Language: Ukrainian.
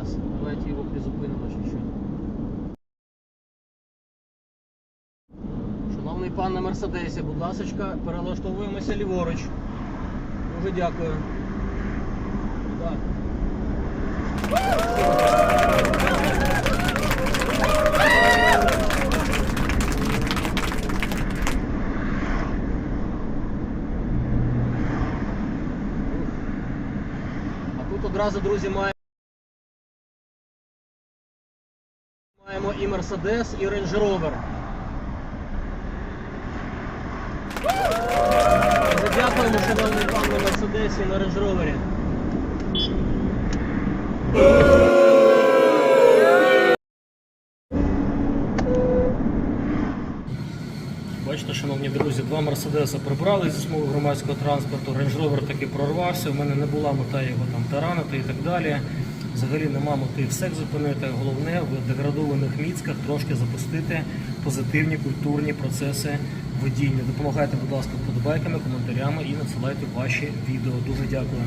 Мерседес. Давайте его призупинимо чи що. Шановний пан на Мерседесі, будь ласка, перелаштовуємося ліворуч. Дуже дякую. Так. Тут одразу, друзі, маємо. Маємо і Mercedes, і Range Rover. Дякуємо, шановний пан на і на Range Rover. Бачите, шановні друзі, два Мерседеса прибрали зі смуги громадського транспорту. Range Rover таки прорвався. У мене не була мета його там таранити і так далі. Взагалі нема мотив секс зупинити. Головне в деградованих міцках трошки запустити позитивні культурні процеси водіння. Допомагайте, будь ласка, подобайками, коментарями і надсилайте ваші відео. Дуже дякую.